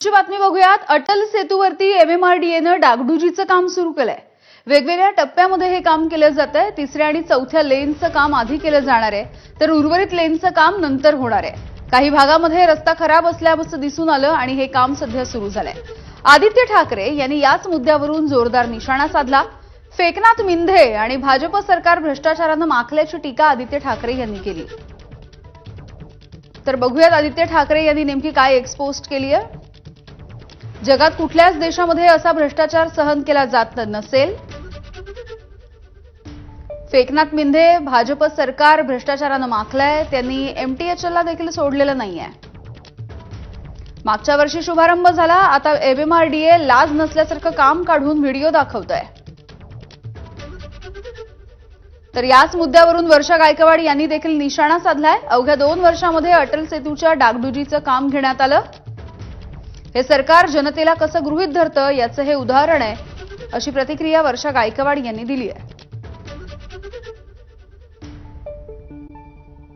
ची बातमी बघूयात. अटल सेतूवरती एमएमआरडीएनं डागडुजीचं काम सुरू केलंय. वेगवेगळ्या टप्प्यामध्ये हे काम केलं जात आहे तिसऱ्या आणि चौथ्या लेनचं काम आधी केलं जाणार आहे. तर उर्वरित लेनचं काम नंतर होणार आहे. काही भागामध्ये रस्ता खराब असल्याचं दिसून आलं आणि हे काम सध्या सुरू झालंय. आदित्य ठाकरे यांनी याच मुद्द्यावरून जोरदार निशाणा साधला. फेकनाथ मिंधे आणि भाजप सरकार भ्रष्टाचारानं माखल्याची टीका आदित्य ठाकरे यांनी केली. तर बघूयात आदित्य ठाकरे यांनी नेमकी काय एक्सपोस्ट केली आहे जगात कुठल्याच देशामध्ये असा भ्रष्टाचार सहन केला जात नसेल? फेकनाथ मिंधे भाजप सरकार भ्रष्टाचारानं माखलंय त्यांनी एमटीएचएलला देखील सोडलेलं नाहीये. मागच्या वर्षी शुभारंभ झाला आता एमएमआरडीए लाज नसल्यासारखं काम काढून व्हिडिओ दाखवत आहे तर याच मुद्द्यावरून वर्षा गायकवाड यांनी देखील निशाणा साधलाय. अवघ्या दोन वर्षामध्ये अटल सेतूच्या डागडुजीचं काम घेण्यात आलं. हे सरकार जनतेला कसं गृहीत धरतं याचं हे उदाहरण आहे अशी प्रतिक्रिया वर्षा गायकवाड यांनी दिली आहे.